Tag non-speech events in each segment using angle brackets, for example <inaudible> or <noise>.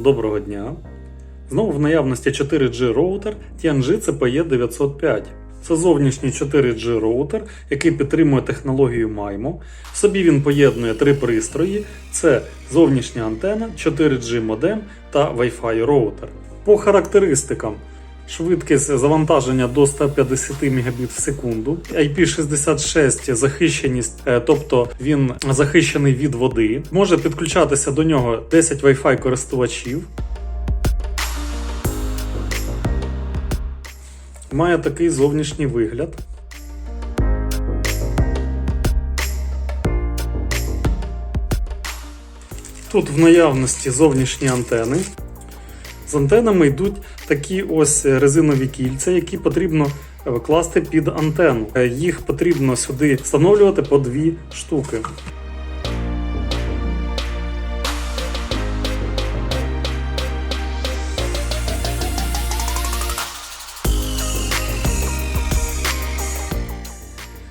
Доброго дня! Знову в наявності 4G роутер Tianji CPE 905. Це зовнішній 4G роутер, який підтримує технологію MIMO. В собі він поєднує три пристрої: це зовнішня антена, 4G модем та Wi-Fi роутер. По характеристикам. Швидкість завантаження до 150 Мбіт в секунду, IP66 захищеність, е, тобто він захищений від води. Може підключатися до нього 10 Wi-Fi користувачів. Має такий зовнішній вигляд. Тут в наявності зовнішні антени. З антенами йдуть такі ось резинові кільця, які потрібно викласти під антенну. Е, Їх потрібно сюди встановлювати по дві штуки.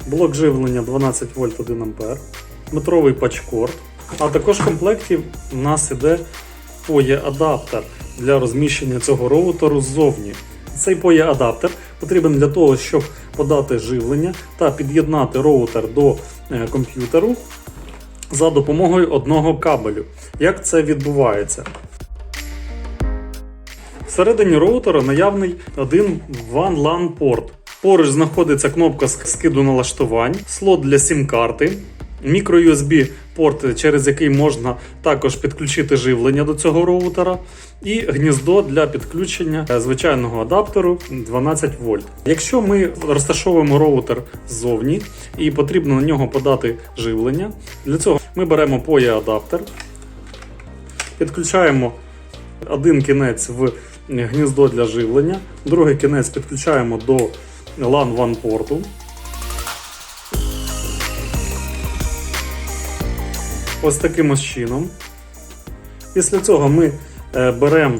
Блок живлення 12 вольт 1 ампер, метровий пачкорд. А також в комплекті в нас іде POE-адаптер для розміщення цього роутеру ззовні. Цей POE-адаптер потрібен для того, щоб подати живлення та під'єднати роутер до е, комп'ютеру за допомогою одного кабелю. Як це відбувається? Всередині роутера наявний один WAN LAN порт. Поруч знаходиться кнопка скиду налаштувань, слот для сім-карти, мікро-USB порт, через який можна також підключити живлення до цього роутера, і гніздо для підключення е, звичайного адаптеру 12 вольт. Якщо ми розташовуємо роутер ззовні і потрібно на нього подати живлення, для цього ми беремо POE адаптер, підключаємо один кінець в гніздо для живлення, другий кінець підключаємо до LAN WAN порту. Ось таким ось чином. Після цього ми беремо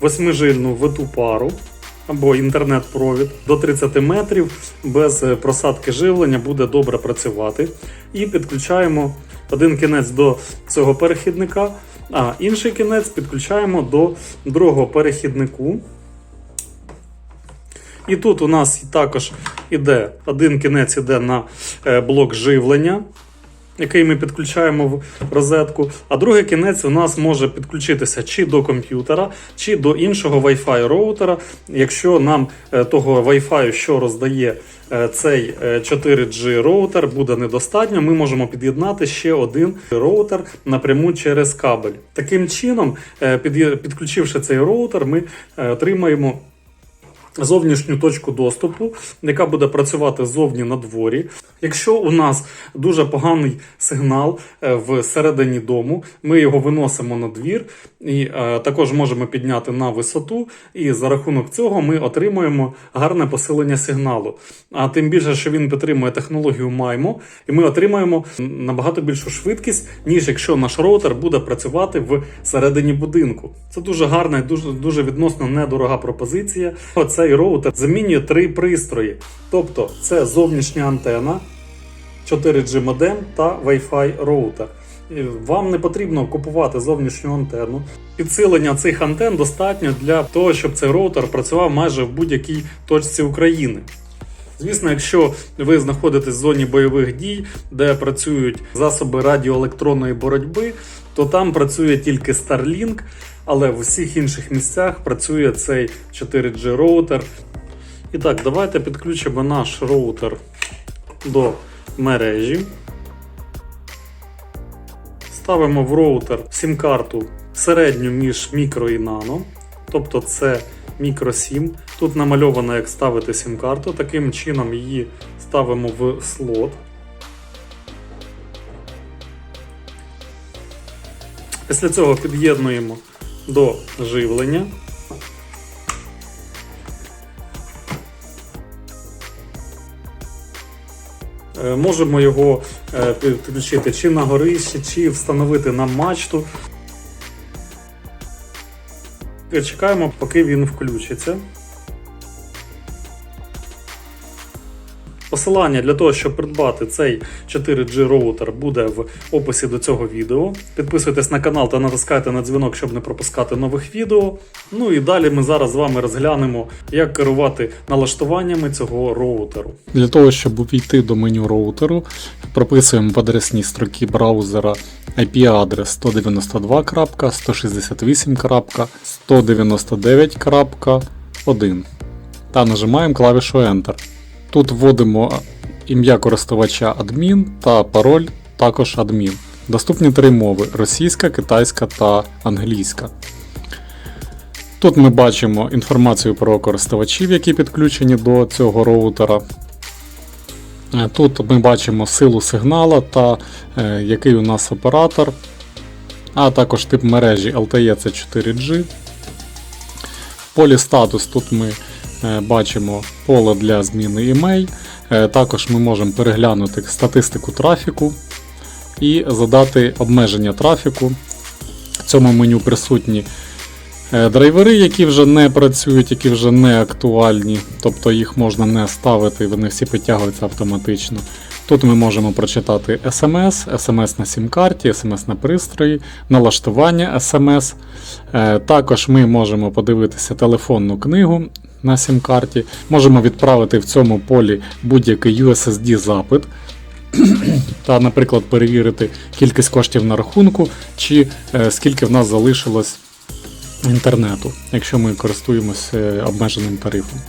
восьмижильну виту пару або інтернет-провід до 30 метрів без е, просадки живлення буде добре працювати. І підключаємо один кінець до цього перехідника, а інший кінець підключаємо до другого перехіднику. І тут у нас також іде один кінець іде на е, блок живлення, який ми підключаємо в розетку, а другий кінець у нас може підключитися чи до комп'ютера, чи до іншого Wi-Fi роутера. Якщо нам е, того Wi-Fi, що роздає е, цей е, 4G роутер, буде недостатньо, ми можемо під'єднати ще один роутер напряму через кабель. Таким чином, е, підключивши цей роутер, ми е, отримаємо зовнішню точку доступу, яка буде працювати ззовні на дворі. Якщо у нас дуже поганий сигнал е, всередині дому, ми його виносимо на двір і е, також можемо підняти на висоту. І за рахунок цього ми отримуємо гарне посилення сигналу. А тим більше, що він підтримує технологію MIMO, і ми отримаємо набагато більшу швидкість, ніж якщо наш роутер буде працювати всередині будинку. Це дуже гарна і дуже, дуже відносно недорога пропозиція. Цей роутер замінює три пристрої. Тобто це зовнішня антена, 4G модем та Wi-Fi роутер. Вам не потрібно купувати зовнішню антенну. Підсилення цих антен достатньо для того, щоб цей роутер працював майже в будь-якій точці України. Звісно, якщо ви знаходитесь в зоні бойових дій, де працюють засоби радіоелектронної боротьби, то там працює тільки Starlink, але в усіх інших місцях працює цей 4G роутер. І так, давайте підключимо наш роутер до мережі. Ставимо в роутер сім-карту середню між мікро і нано. Тобто це мікро 7. Тут намальовано, як ставити сім-карту. Таким чином її ставимо в слот. Після цього під'єднуємо до живлення. Е, Можемо його е, підключити чи на горищі, чи встановити на мачту. Чекаємо, поки він включиться. Посилання для того, щоб придбати цей 4G роутер, буде в описі до цього відео. Підписуйтесь на канал та натискайте на дзвінок, щоб не пропускати нових відео. Ну і далі ми зараз з вами розглянемо, як керувати налаштуваннями цього роутеру. Для того, щоб увійти до меню роутеру, прописуємо в адресній строкі браузера IP-адрес 192.168.199.1 та нажимаємо клавішу Enter. Тут вводимо ім'я користувача адмін та пароль також адмін. Доступні три мови: російська, китайська та англійська. Тут ми бачимо інформацію про користувачів, які підключені до цього роутера. Е, Тут ми бачимо силу сигнала та е, який у нас оператор, а також тип мережі LTE це 4G. В полі статус тут ми бачимо поле для зміни імей. Е, Також ми можемо переглянути статистику трафіку і задати обмеження трафіку. В цьому меню присутні е, драйвери, які вже не працюють, які вже не актуальні, тобто їх можна не ставити, вони всі підтягуються автоматично. Тут ми можемо прочитати SMS, SMS на сім-карті, SMS на пристрої, налаштування SMS. Е, Також ми можемо подивитися телефонну книгу на сім-карті. Можемо відправити в цьому полі будь-який USSD запит. <clears throat> Та, наприклад, перевірити кількість коштів на рахунку, чи е, скільки в нас залишилось інтернету, якщо ми користуємося е, обмеженим тарифом.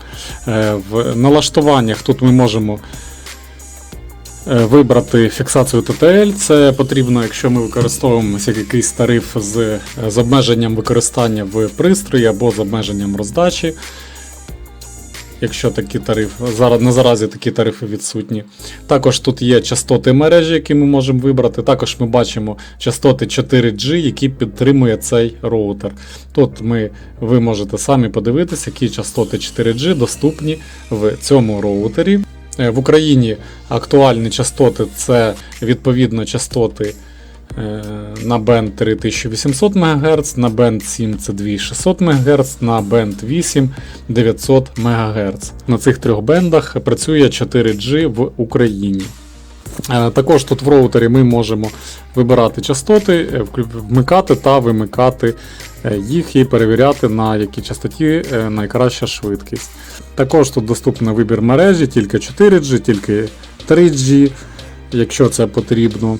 Е, В налаштуваннях тут ми можемо вибрати фіксацію TTL. Це потрібно, якщо ми використовуємо якийсь тариф з, з обмеженням використання в пристрої або з обмеженням роздачі. Якщо такі тарифи, зараз на заразі такі тарифи відсутні. Також тут є частоти мережі, які ми можемо вибрати. Також ми бачимо частоти 4G, які підтримує цей роутер. Тут ми, ви можете самі подивитися, які частоти 4G доступні в цьому роутері. Е, В Україні актуальні частоти це відповідно частоти на бенд 3800 МГц, на бенд 7 це 2600 МГц, на бенд 8 900 МГц. На цих трьох бендах працює 4G в Україні. Е, Також тут в роутері ми можемо вибирати частоти, е, вмикати та вимикати е, їх і перевіряти, на якій частоті е, найкраща швидкість. Також тут доступний вибір мережі, тільки 4G, тільки 3G, якщо це потрібно.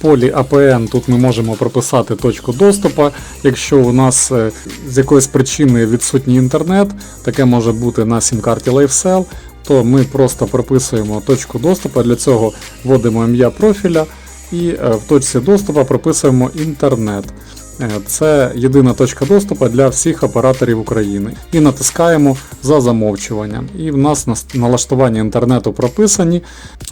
Полі APN тут ми можемо прописати точку доступу. Якщо у нас е, з якоїсь причини відсутній інтернет, таке може бути на сім-карті LiveCell, то ми просто прописуємо точку доступу. Для цього вводимо ім'я профіля і е, в точці доступу прописуємо інтернет. Е, Це єдина точка доступу для всіх операторів України. І натискаємо за замовчуванням. І в нас налаштування інтернету прописані.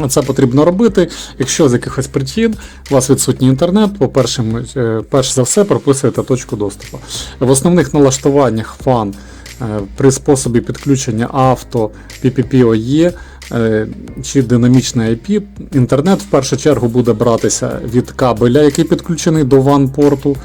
Це потрібно робити. Якщо з якихось причин у вас відсутній інтернет, по-перше, е, перш за все прописуєте точку доступу. В основних налаштуваннях FAN е, при способі підключення авто PPPoE чи динамічне IP, інтернет в першу чергу буде братися від кабеля, який підключений до WAN порту.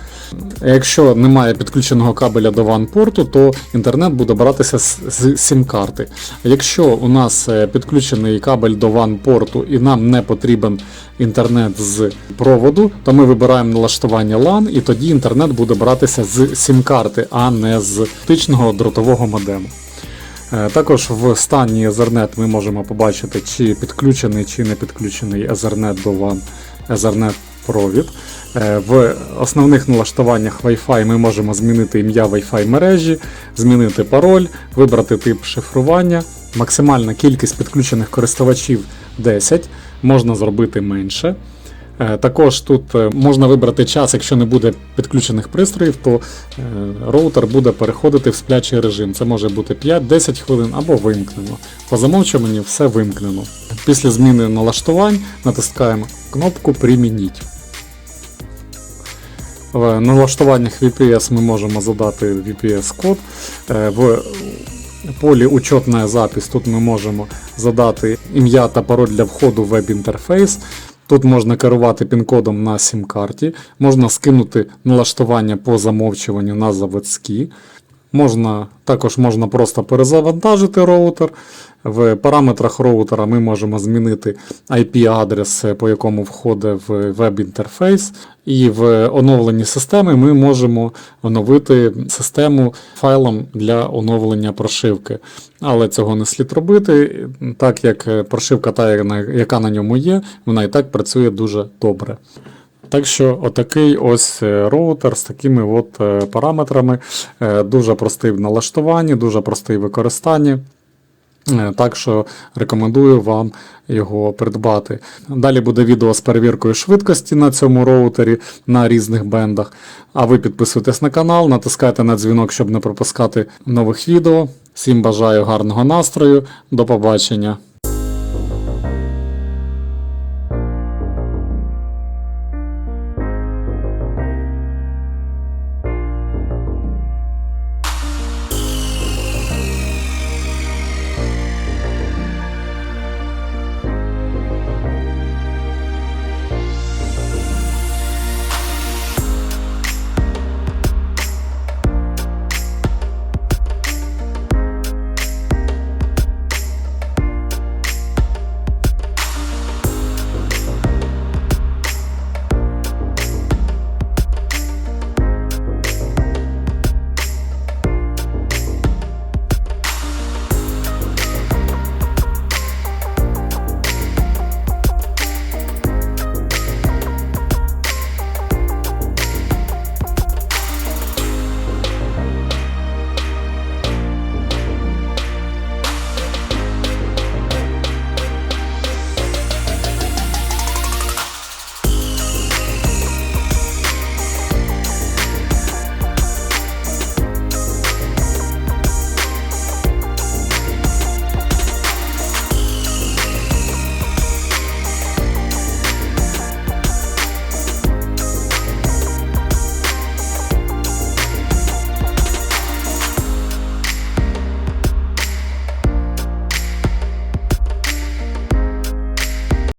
Якщо немає підключеного кабеля до WAN порту, то інтернет буде братися з, сім-карти. Якщо у нас е, підключений кабель до WAN порту і нам не потрібен інтернет з проводу, то ми вибираємо налаштування LAN і тоді інтернет буде братися з сім-карти, а не з оптичного дротового модему. Е, Також в стані Ethernet ми можемо побачити, чи підключений, чи не підключений Ethernet до WAN Ethernet провід. Е, В основних налаштуваннях Wi-Fi ми можемо змінити ім'я Wi-Fi мережі, змінити пароль, вибрати тип шифрування. Максимальна кількість підключених користувачів 10, можна зробити менше. Е, Також тут е, можна вибрати час, якщо не буде підключених пристроїв, то роутер буде переходити в сплячий режим. Це може бути 5-10 хвилин або вимкнено. По замовчуванню все вимкнено. Після зміни налаштувань натискаємо кнопку Примініть. В налаштуваннях VPS ми можемо задати VPS-код. Е, В полі Учетна запись тут ми можемо задати ім'я та пароль для входу в веб-інтерфейс. Тут можна керувати пін-кодом на сім-карті, можна скинути налаштування по замовчуванню на заводські. Можна, також можна просто перезавантажити роутер. В параметрах роутера ми можемо змінити IP-адрес, по якому входить в веб-інтерфейс. І в оновленні системи ми можемо оновити систему файлом для оновлення прошивки. Але цього не слід робити, так як прошивка, та, яка на ньому є, вона і так працює дуже добре. Так що отакий ось е, роутер з такими от е, параметрами, Е, дуже простий в налаштуванні, дуже простий в використанні. Так що рекомендую вам його придбати. Далі буде відео з перевіркою швидкості на цьому роутері на різних бендах. А ви підписуйтесь на канал, натискайте на дзвінок, щоб не пропускати нових відео. Всім бажаю гарного настрою. До побачення!